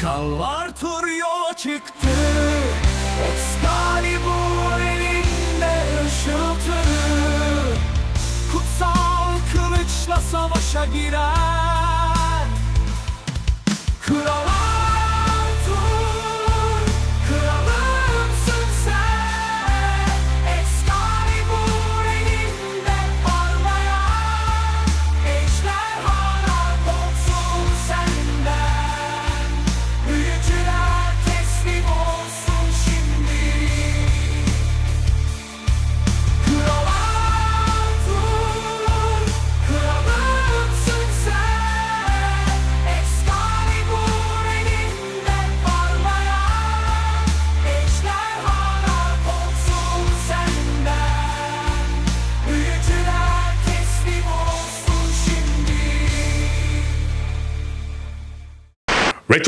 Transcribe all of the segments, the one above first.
Krallar tur yola çıktı. Excalibur elinde ışıltı. Kutsal kılıçla savaşa girer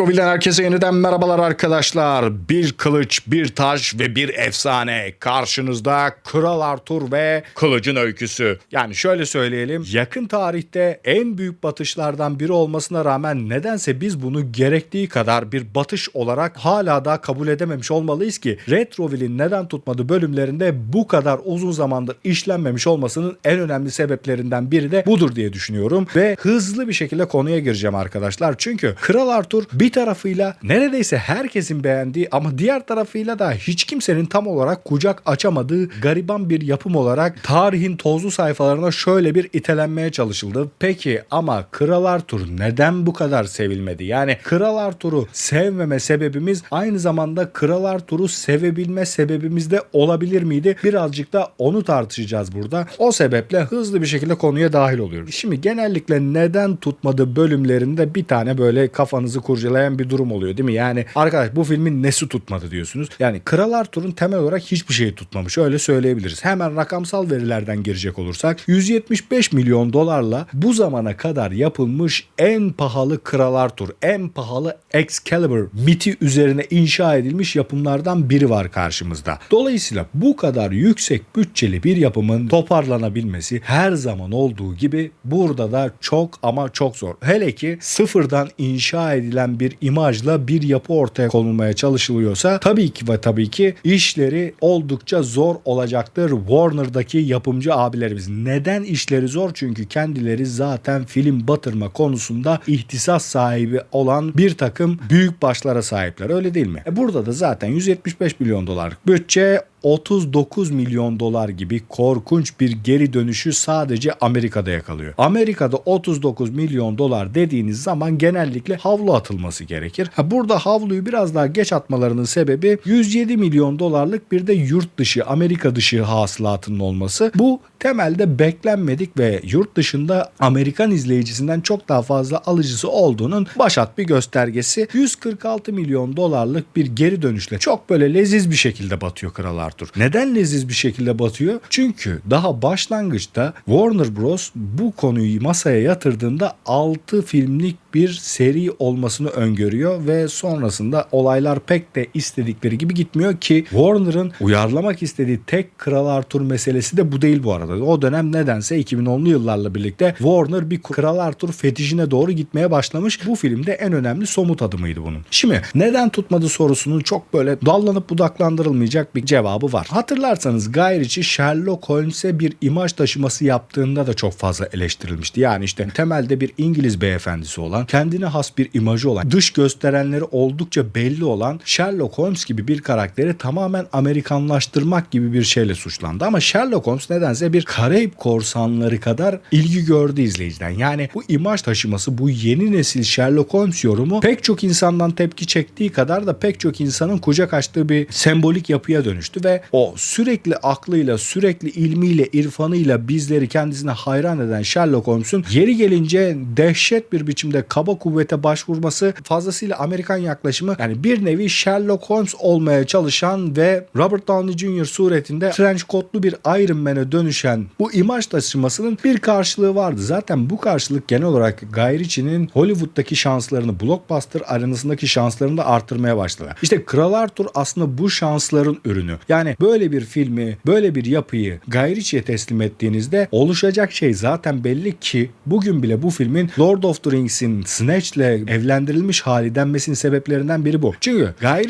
Retroville'den herkese yeniden merhabalar arkadaşlar. Bir kılıç, bir taş ve bir efsane. Karşınızda Kral Arthur ve Kılıcın Öyküsü. Yani şöyle söyleyelim. Yakın tarihte en büyük batışlardan biri olmasına rağmen nedense biz bunu gerektiği kadar bir batış olarak hala da kabul edememiş olmalıyız ki Retroville'in neden tutmadı bölümlerinde bu kadar uzun zamandır işlenmemiş olmasının en önemli sebeplerinden biri de budur diye düşünüyorum. Ve hızlı bir şekilde konuya gireceğim arkadaşlar. Çünkü Kral Arthur bir tarafıyla neredeyse herkesin beğendiği ama diğer tarafıyla da hiç kimsenin tam olarak kucak açamadığı gariban bir yapım olarak tarihin tozlu sayfalarına şöyle bir itelenmeye çalışıldı. Peki ama Kral Arthur neden bu kadar sevilmedi? Yani Kral Arthur'u sevmeme sebebimiz aynı zamanda Kral Arthur'u sevebilme sebebimiz de olabilir miydi? Birazcık da onu tartışacağız burada. O sebeple hızlı bir şekilde konuya dahil oluyoruz. Şimdi genellikle neden tutmadı bölümlerinde bir tane böyle kafanızı kurcalayan bir durum oluyor değil mi? Yani arkadaş bu filmin nesi tutmadı diyorsunuz. Yani Kral Arthur'un temel olarak hiçbir şeyi tutmamış öyle söyleyebiliriz. Hemen rakamsal verilerden girecek olursak 175 milyon dolarla bu zamana kadar yapılmış en pahalı Kral Arthur, en pahalı Excalibur miti üzerine inşa edilmiş yapımlardan biri var karşımızda. Dolayısıyla bu kadar yüksek bütçeli bir yapımın toparlanabilmesi her zaman olduğu gibi burada da çok ama çok zor. Hele ki sıfırdan inşa edilen bir imajla bir yapı ortaya konulmaya çalışılıyorsa tabii ki ve tabii ki işleri oldukça zor olacaktır Warner'daki yapımcı abilerimiz. Neden işleri zor? Çünkü kendileri zaten film batırma konusunda ihtisas sahibi olan bir takım büyük başlara sahipler. Öyle değil mi? E burada da zaten 175 milyon dolarlık bütçe 39 milyon dolar gibi korkunç bir geri dönüşü sadece Amerika'da yakalıyor. Amerika'da 39 milyon dolar dediğiniz zaman genellikle havlu atılması gerekir. Burada havluyu biraz daha geç atmalarının sebebi 107 milyon dolarlık bir de yurt dışı Amerika dışı hasılatının olması. Bu temelde beklenmedik ve yurt dışında Amerikan izleyicisinden çok daha fazla alıcısı olduğunun başat bir göstergesi. 146 milyon dolarlık bir geri dönüşle çok böyle leziz bir şekilde batıyor Kral Arthur. Neden leziz bir şekilde batıyor? Çünkü daha başlangıçta Warner Bros. bu konuyu masaya yatırdığında 6 filmlik bir seri olmasını öngörüyor ve sonrasında olaylar pek de istedikleri gibi gitmiyor ki Warner'ın uyarlamak istediği tek Kral Arthur meselesi de bu değil bu arada. O dönem nedense 2010'lu yıllarla birlikte Warner bir Kral Arthur fetişine doğru gitmeye başlamış. Bu filmde en önemli somut adımıydı bunun. Şimdi neden tutmadı sorusunun çok böyle dallanıp budaklandırılmayacak bir cevabı var. Hatırlarsanız Guy Ritchie Sherlock Holmes'e bir imaj taşıması yaptığında da çok fazla eleştirilmişti. Yani işte temelde bir İngiliz beyefendisi olan, kendine has bir imajı olan, dış gösterenleri oldukça belli olan Sherlock Holmes gibi bir karakteri tamamen Amerikanlaştırmak gibi bir şeyle suçlandı. Ama Sherlock Holmes nedense bir Karayip korsanları kadar ilgi gördü izleyiciden. Yani bu imaj taşıması, bu yeni nesil Sherlock Holmes yorumu pek çok insandan tepki çektiği kadar da pek çok insanın kucak açtığı bir sembolik yapıya dönüştü ve o sürekli aklıyla, sürekli ilmiyle, irfanıyla bizleri kendisine hayran eden Sherlock Holmes'un yeri gelince dehşet bir biçimde kaba kuvvete başvurması fazlasıyla Amerikan yaklaşımı yani bir nevi Sherlock Holmes olmaya çalışan ve Robert Downey Jr. suretinde trench coatlu bir Iron Man'e dönüşen bu imaj taşımasının bir karşılığı vardı. Zaten bu karşılık genel olarak Guy Ritchie'nin Hollywood'daki şanslarını, blockbuster arenasındaki şanslarını da arttırmaya başladı. İşte Kral Arthur aslında bu şansların ürünü. Yani böyle bir filmi, böyle bir yapıyı Guy teslim ettiğinizde oluşacak şey zaten belli ki bugün bile bu filmin Lord of the Rings'in Snatch'le evlendirilmiş hali denmesinin sebeplerinden biri bu. Çünkü Guy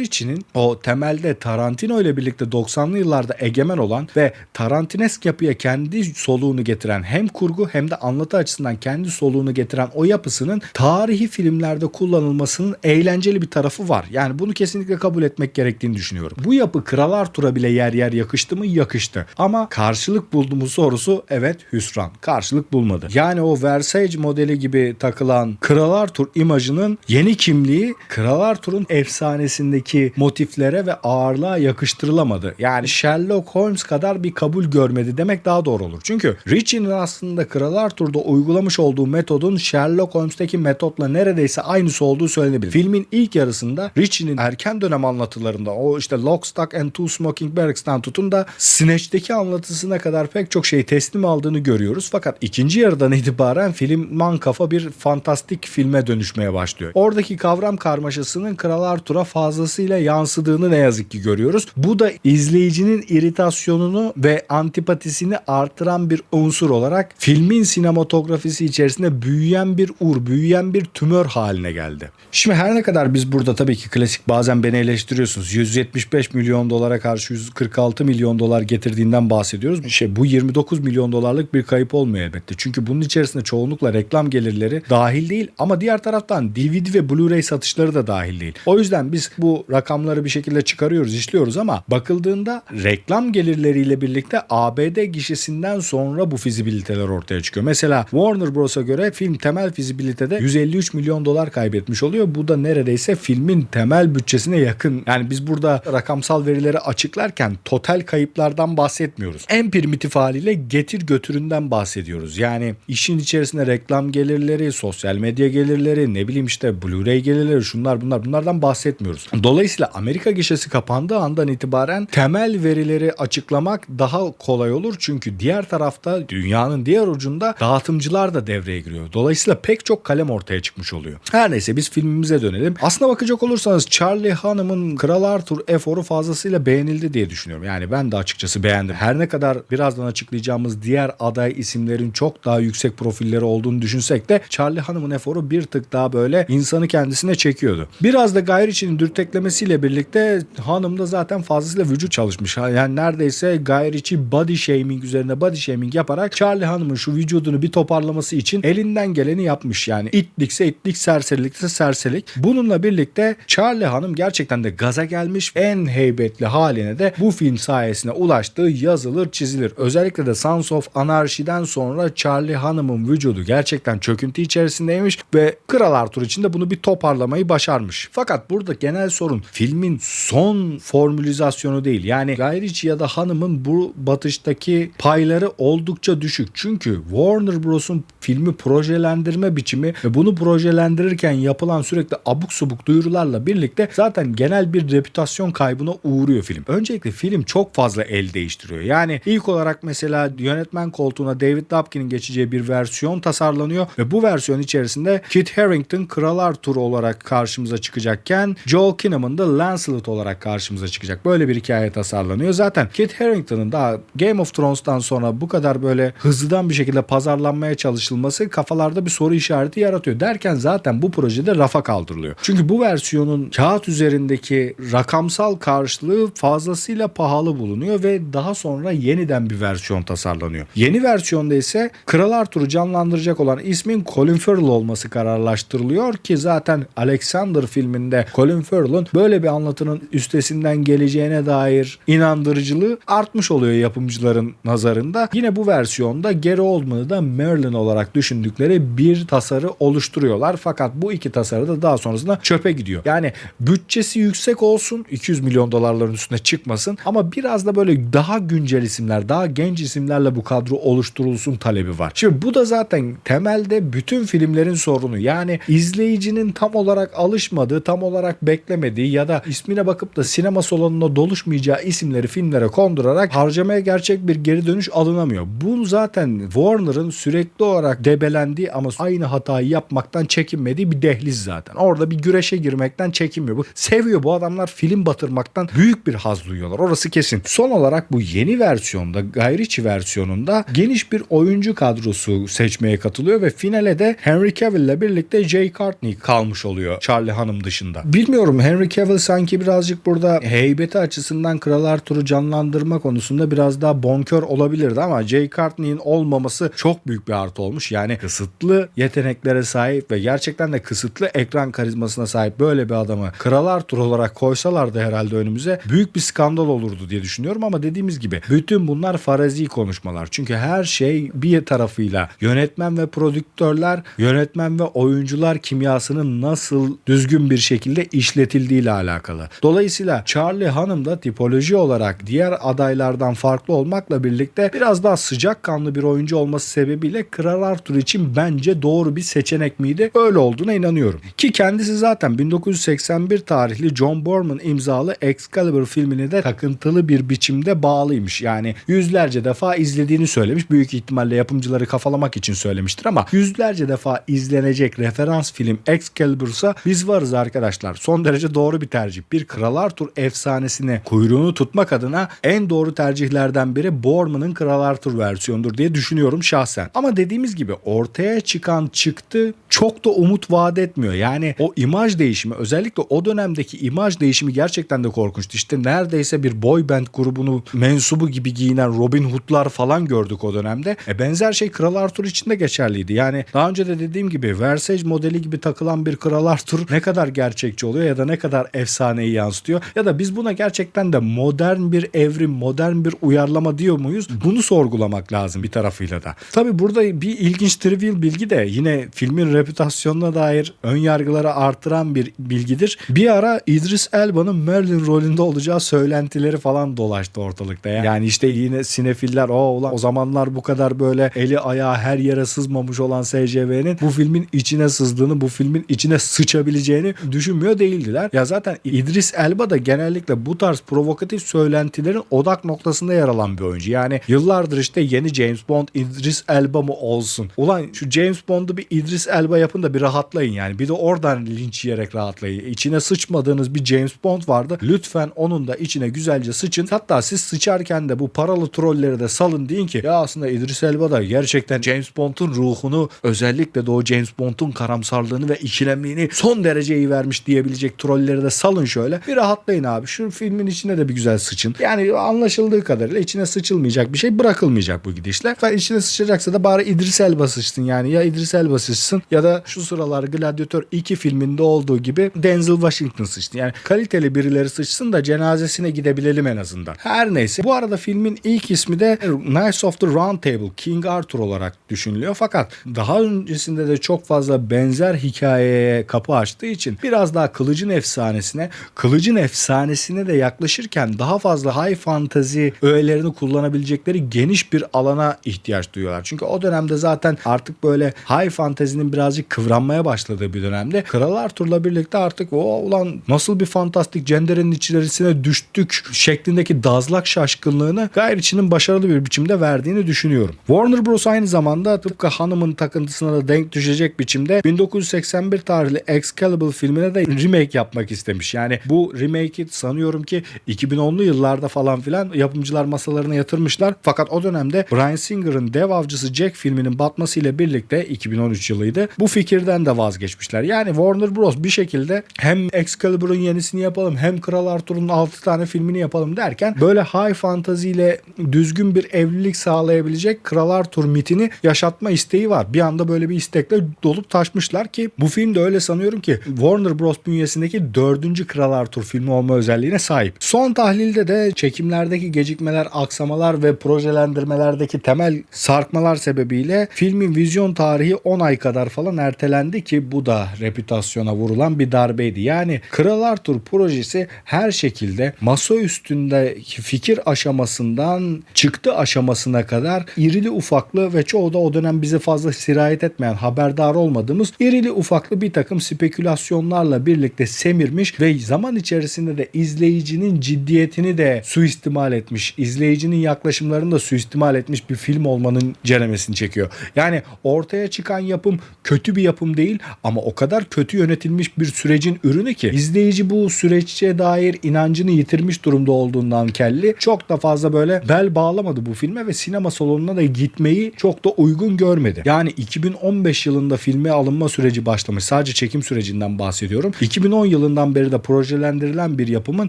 o temelde Tarantino ile birlikte 90'lı yıllarda egemen olan ve Tarantinesk yapıya kendi soluğunu getiren hem kurgu hem de anlatı açısından kendi soluğunu getiren o yapısının tarihi filmlerde kullanılmasının eğlenceli bir tarafı var. Yani bunu kesinlikle kabul etmek gerektiğini düşünüyorum. Bu yapı Kral Arthur'a bile yer yer yakıştı mı? Yakıştı. Ama karşılık buldu mu sorusu evet hüsran. Karşılık bulmadı. Yani o Versailles modeli gibi takılan Kral Arthur imajının yeni kimliği Kral Arthur'un efsanesindeki motiflere ve ağırlığa yakıştırılamadı. Yani Sherlock Holmes kadar bir kabul görmedi demek daha doğru olur. Çünkü Ritchie'nin aslında Kral Arthur'da uygulamış olduğu metodun Sherlock Holmes'teki metotla neredeyse aynısı olduğu söylenebilir. Filmin ilk yarısında Ritchie'nin erken dönem anlatılarında o işte Lock, Stock and Two Smoking Barrels'tan tutun da Snatch'teki anlatısına kadar pek çok şey teslim aldığını görüyoruz. Fakat ikinci yarıdan itibaren film man kafa bir fantastik filme dönüşmeye başlıyor. Oradaki kavram karmaşasının Kral Arthur'a fazlasıyla yansıdığını ne yazık ki görüyoruz. Bu da izleyicinin iritasyonunu ve antipatisini artıran bir unsur olarak filmin sinematografisi içerisinde büyüyen bir ur, büyüyen bir tümör haline geldi. Şimdi her ne kadar biz burada tabii ki klasik bazen beni eleştiriyorsunuz. 175 milyon dolara karşı 146 milyon dolar getirdiğinden bahsediyoruz. Şey bu 29 milyon dolarlık bir kayıp olmuyor elbette. Çünkü bunun içerisinde çoğunlukla reklam gelirleri dahil değil ama diğer taraftan DVD ve Blu-ray satışları da dahil değil. O yüzden biz bu rakamları bir şekilde çıkarıyoruz, işliyoruz ama bakıldığında reklam gelirleriyle birlikte ABD gişesinden sonra bu fizibiliteler ortaya çıkıyor. Mesela Warner Bros'a göre film temel fizibilitede 153 milyon dolar kaybetmiş oluyor. Bu da neredeyse filmin temel bütçesine yakın. Yani biz burada rakamsal verileri açıklarken total kayıplardan bahsetmiyoruz. En primitif haliyle getir götüründen bahsediyoruz. Yani işin içerisinde reklam gelirleri, sosyal medya gelirleri, ne bileyim işte Blu-ray gelirleri, şunlar bunlar bunlardan bahsetmiyoruz. Dolayısıyla Amerika gişesi kapandığı andan itibaren temel verileri açıklamak daha kolay olur. Çünkü diğer tarafta dünyanın diğer ucunda dağıtımcılar da devreye giriyor. Dolayısıyla pek çok kalem ortaya çıkmış oluyor. Her neyse biz filmimize dönelim. Aslına bakacak olursanız Charlie Hanım'ın Kral Arthur eforu fazlasıyla beğenildi diye düşünüyorum. Yani ben de açıkçası beğendim. Her ne kadar birazdan açıklayacağımız diğer aday isimlerin çok daha yüksek profilleri olduğunu düşünsek de Charlie Hanım'ın eforu bir tık daha böyle insanı kendisine çekiyordu. Biraz da Guy Ritchie'nin dürteklemesiyle birlikte hanım da zaten fazlasıyla vücut çalışmış. Yani neredeyse Guy Ritchie body shaming üzerine body shaming yaparak Charlie Hanım'ın şu vücudunu bir toparlaması için elinden geleni yapmış. Yani itlikse itlik, serserilikse serserilik. Bununla birlikte Charlie Hanım gerçekten de gaza gelmiş. En heybetli haline de bu film sayesinde ulaştığı yazılır çizilir. Özellikle de Sons of Anarchy'den sonra Charlie Hanım'ın vücudu gerçekten çöküntü içerisindeymiş ve Kral Arthur için de bunu bir toparlamayı başarmış. Fakat burada genel sorun filmin son formülizasyonu değil. Yani Guy Ritchie ya da hanımın bu batıştaki payları oldukça düşük. Çünkü Warner Bros'un filmi projelendirme biçimi ve bunu projelendirirken yapılan sürekli abuk subuk duyurularla birlikte zaten genel bir reputasyon kaybına uğruyor film. Öncelikle film çok fazla el değiştiriyor. Yani ilk olarak mesela yönetmen koltuğuna David Dapkin'in geçeceği bir versiyon tasarlanıyor ve bu versiyon içerisinde Kit Harington Kral Arthur olarak karşımıza çıkacakken Joel Kinnaman da Lancelot olarak karşımıza çıkacak. Böyle bir hikaye tasarlanıyor. Zaten Kit Harington'ın daha Game of Thrones'tan sonra bu kadar böyle hızlıdan bir şekilde pazarlanmaya çalışılması kafalarda bir soru işareti yaratıyor. Derken zaten bu projede rafa kaldırılıyor. Çünkü bu versiyonun kağıt üzerindeki rakamsal karşılığı fazlasıyla pahalı bulunuyor ve daha sonra yeniden bir versiyon tasarlanıyor. Yeni versiyonda ise Kral Arthur'u canlandıracak olan ismin Colin Farrell olması kararlaştırılıyor ki zaten Alexander filminde Colin Farrell'ın böyle bir anlatının üstesinden geleceğine dair inandırıcılığı artmış oluyor yapımcıların nazarında. Yine bu versiyonda Gary Oldman'ı da Merlin olarak düşündükleri bir tasarı oluşturuyorlar. Fakat bu iki tasarı da daha sonrasında çöpe gidiyor. Yani bütçesi yüksek olsun 200 milyon dolarların üstüne çıkmasın ama biraz da böyle daha güncel isimler daha genç isimlerle bu kadro oluşturulsun talebi var. Şimdi bu da zaten temelde bütün filmlerin sorunu. Yani izleyicinin tam olarak alışmadığı, tam olarak beklemediği ya da ismine bakıp da sinema salonuna doluşmayacağı isimleri filmlere kondurarak harcamaya gerçek bir geri dönüş alınamıyor. Bu zaten Warner'ın sürekli olarak debelendiği ama aynı hatayı yapmaktan çekinmediği bir dehliz zaten. Orada bir güreşe girmekten çekinmiyor. Bu seviyor bu adamlar film batırmaktan büyük bir haz duyuyorlar. Orası kesin. Son olarak bu yeni versiyonda gayri içi versiyonunda geniş bir oyuncu kadrosu seçmeye katılıyor ve finale de Henry Cavill ile birlikte Jay Courtney kalmış oluyor Charlie Hanım dışında. Bilmiyorum Henry Cavill sanki birazcık burada heybeti açısından Kral Arthur'u canlandırma konusunda biraz daha bonkör olabilirdi ama Jay Courtney'in olmaması çok büyük bir artı olmuş. Yani kısıtlı yeteneklere sahip ve gerçekten de kısıtlı ekran karizmasına sahip böyle bir adamı Kral Arthur olarak koysalardı herhalde önümüze büyük bir skandal olurdu diye düşünüyorum ama dediğimiz gibi bütün bunlar farazi konuşmalar. Çünkü her şey bir tarafıyla yönetmen ve prodüktörler, yönetmen ve oyuncular kimyasının nasıl düzgün bir şekilde işletildiği ile alakalı. Dolayısıyla Charlie Hanım da tipoloji olarak diğer adaylardan farklı olmakla birlikte biraz daha sıcakkanlı bir oyuncu olması sebebiyle Kral Arthur için bence doğru bir seçenek miydi? Öyle olduğuna inanıyorum. Ki kendisi zaten 1981 tarihli John Borman imzalı Excalibur filmini de takıntılı bir biçimde bağlıymış. Yani yüzlerce defa izlediğini söylemiş. Büyük ihtimalle yapımcıları kafalamak için söylemiştir ama yüzlerce defa izlenecek referans film Excalibur'sa biz varız arkadaşlar. Son derece doğru bir tercih. Bir Kral Arthur efsanesine kuyruğunu tutmak adına en doğru tercihlerden biri Borman'ın Kral Arthur versiyonudur diye düşünüyorum şahsen. Ama dediğimiz gibi ortaya çıkan çıktı çok da umut vaat etmiyor. Yani o imaj değişimi özellikle o dönemdeki imaj değişimi gerçekten de korkunçtu. İşte neredeyse bir boy band grubunu mensubu gibi giyinen Robin Hood'lar falan gördük o dönemde. E benzer şey Kral Arthur için de geçerliydi. Yani daha önce de dediğim gibi Versace modeli gibi takılan bir Kral Arthur ne kadar gerçekçi oluyor ya da ne kadar efsaneyi yansıtıyor ya da biz buna gerçekten de modern bir evrim, modern bir uyarlama diyor muyuz? Bunu sorgulamak lazım bir tarafıyla da. Tabi burada bir ilginç trivial bilgi de yine filmin reputasyonuna dair ön yargıları artıran bir bilgidir. Bir ara İdris Elba'nın Merlin rolünde olacağı söylentileri falan dolaştı ortalıkta. Ya. Yani işte yine sinefiller o ulan o zamanlar bu kadar böyle eli ayağı her yere sızmamış olan SCV'nin bu filmin içine sızdığını, bu filmin içine sıçabileceğini düşünmüyor değildiler. Ya zaten İdris Elba da genellikle bu tarz provokatif söylentilerin odak noktasında yer alan bir oyuncu. Yani yıllardır işte yeni James Bond İdris Elba mı olsun? Ulan şu James Bond'u bir İdris Elba yapın da bir rahatlayın yani. Bir de oradan linç yiyerek rahatlayın. İçine sıçmadığınız bir James Bond vardı. Lütfen onun da içine güzelce sıçın. Hatta siz sıçarken de bu paralı trolleri de salın deyin ki ya aslında İdris Elba da gerçekten James Bond'un ruhunu özellikle de o James Bond'un karamsarlığını ve ikilemliğini son derece iyi vermiş diyebilecek trolleri de salın şöyle. Bir rahatlayın abi. Şu filmin içine de bir güzel sıçın. Yani anlaşıldığı kadarıyla içine sıçılmayacak bir şey bırakılmayacak bu gidişle. Ve içine sıçacaksa da bari İdris Elba sıçsın yani. Ya İdris Elba sıçsın ya da şu sıralar Gladiator 2 filminde olduğu gibi Denzel Washington sıçsın. Yani kaliteli birileri sıçsın da cenazesine gidebilelim en azından. Her neyse. Bu arada filmin ilk ismi de Knights of the Round Table King Arthur olarak düşünülüyor. Fakat daha öncesinde de çok fazla benzer hikayeye kapı açtığı için biraz daha Kılıcın efsanesine, Kılıcın efsanesine de yaklaşırken daha fazla high fantasy öğelerini kullanabilecekleri geniş bir alana ihtiyaç duyuyorlar. Çünkü o dönemde zaten artık böyle high fantasy'nin birazcık kıvranmaya başladığı bir dönemde Kral Arthur'la birlikte artık o ulan nasıl bir fantastik cenderenin içerisine düştük şeklindeki dazlak şaşkınlığını Guy Ritchie'nin başarılı bir biçimde verdiğini düşünüyorum. Warner Bros. aynı zamanda tıpkı hanımın takıntısına da denk düşecek biçimde 1981 tarihli Excalibur filmine de remake yapmak istemiş. Yani bu remake'i sanıyorum ki 2010'lu yıllarda falan filan yapımcılar masalarına yatırmışlar. Fakat o dönemde Bryan Singer'ın Dev Avcısı Jack filminin batmasıyla birlikte 2013 yılıydı. Bu fikirden de vazgeçmişler. Yani Warner Bros. bir şekilde hem Excalibur'un yenisini yapalım hem Kral Arthur'un 6 tane filmini yapalım derken böyle high fantasy ile düzgün bir evlilik sağlayabilecek Kral Arthur mitini yaşatma isteği var. Bir anda böyle bir istekle dolup taşmışlar ki bu film de öyle sanıyorum ki Warner Bros. bünyesindeki dördüncü Kral Arthur filmi olma özelliğine sahip. Son tahlilde de çekimlerdeki gecikmeler, aksamalar ve projelendirmelerdeki temel sarkmalar sebebiyle filmin vizyon tarihi 10 ay kadar falan sonradan ertelendi ki bu da reputasyona vurulan bir darbeydi. Yani Kral Arthur projesi her şekilde masa üstündeki fikir aşamasından çıktı aşamasına kadar irili ufaklı ve çoğu da o dönem bize fazla sirayet etmeyen haberdar olmadığımız irili ufaklı bir takım spekülasyonlarla birlikte semirmiş ve zaman içerisinde de izleyicinin ciddiyetini de suistimal etmiş, izleyicinin yaklaşımlarını da suistimal etmiş bir film olmanın ceremesini çekiyor. Yani ortaya çıkan yapım kötü bir yapım değil ama o kadar kötü yönetilmiş bir sürecin ürünü ki izleyici bu süreççe dair inancını yitirmiş durumda olduğundan kelli çok da fazla böyle bel bağlamadı bu filme ve sinema salonuna da gitmeyi çok da uygun görmedi. Yani 2015 yılında filme alınma süreci başlamış. Sadece çekim sürecinden bahsediyorum. 2010 yılından beri de projelendirilen bir yapımın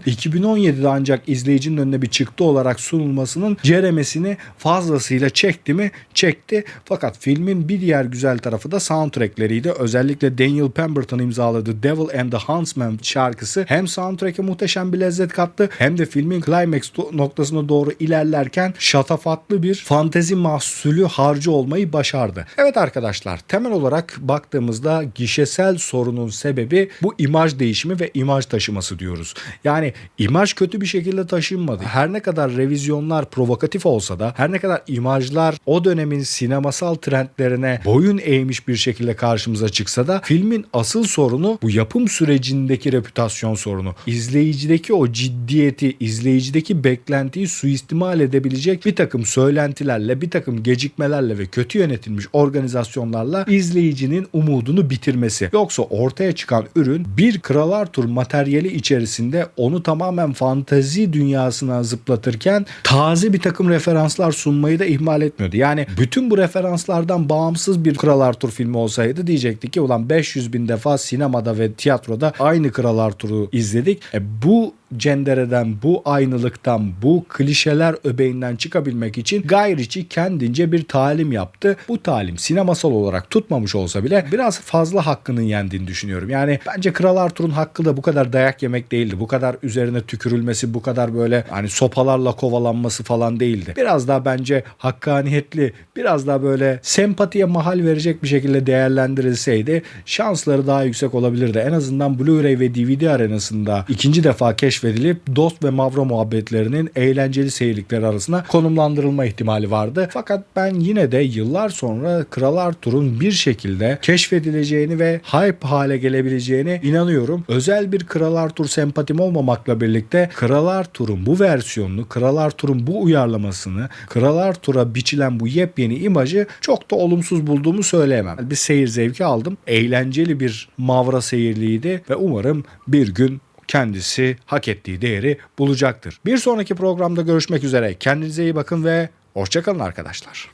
2017'de ancak izleyicinin önüne bir çıktı olarak sunulmasının ceremesini fazlasıyla çekti mi? Çekti. Fakat filmin bir diğer güzel tarafı da soundtrackleriydi. Özellikle Daniel Pemberton imzaladığı Devil and the Huntsman şarkısı hem soundtrack'e muhteşem bir lezzet kattı hem de filmin climax noktasına doğru ilerlerken şatafatlı bir fantezi mahsulü harcı olmayı başardı. Evet arkadaşlar temel olarak baktığımızda gişesel sorunun sebebi bu imaj değişimi ve imaj taşıması diyoruz. Yani imaj kötü bir şekilde taşınmadı. Her ne kadar revizyonlar provokatif olsa da her ne kadar imajlar o dönemin sinemasal trendlerine boyun eğmiş bir şekilde karşımıza çıksa da filmin asıl sorunu bu yapım sürecindeki reputasyon sorunu. İzleyicideki o ciddiyeti, izleyicideki beklentiyi suistimal edebilecek bir takım söylentilerle, bir takım gecikmelerle ve kötü yönetilmiş organizasyonlarla izleyicinin umudunu bitirmesi. Yoksa ortaya çıkan ürün bir Kral Arthur materyali içerisinde onu tamamen fantazi dünyasına zıplatırken taze bir takım referanslar sunmayı da ihmal etmiyordu. Yani bütün bu referanslardan bağımsız bir Kral Arthur filmi olsaydı diyecektik ki ulan 500 bin defa sinemada ve tiyatroda aynı Kral Arthur'u izledik. E, bu cendereden, bu aynılıktan, bu klişeler öbeğinden çıkabilmek için Guy Ritchie kendince bir talim yaptı. Bu talim sinemasal olarak tutmamış olsa bile biraz fazla hakkının yendiğini düşünüyorum. Yani bence Kral Arthur'un hakkı da bu kadar dayak yemek değildi. Bu kadar üzerine tükürülmesi, bu kadar böyle hani sopalarla kovalanması falan değildi. Biraz daha bence hakkaniyetli, biraz daha böyle sempatiye mahal verecek bir şekilde değerlendirilseydi şansları daha yüksek olabilirdi. En azından Blu-ray ve DVD arenasında ikinci defa keşfedilip Dost ve Mavra muhabbetlerinin eğlenceli seyirlikleri arasına konumlandırılma ihtimali vardı. Fakat ben yine de yıllar sonra Kral Arthur'un bir şekilde keşfedileceğini ve hype hale gelebileceğine inanıyorum. Özel bir Kral Arthur sempatim olmamakla birlikte Kral Arthur'un bu versiyonunu, Kral Arthur'un bu uyarlamasını, Kral Arthur'a biçilen bu yepyeni imajı çok da olumsuz bulduğumu söyleyemem. Bir seyir zevki aldım. Eğlenceli bir mavra seyirliydi ve umarım bir gün kendisi hak ettiği değeri bulacaktır. Bir sonraki programda görüşmek üzere. Kendinize iyi bakın ve hoşçakalın arkadaşlar.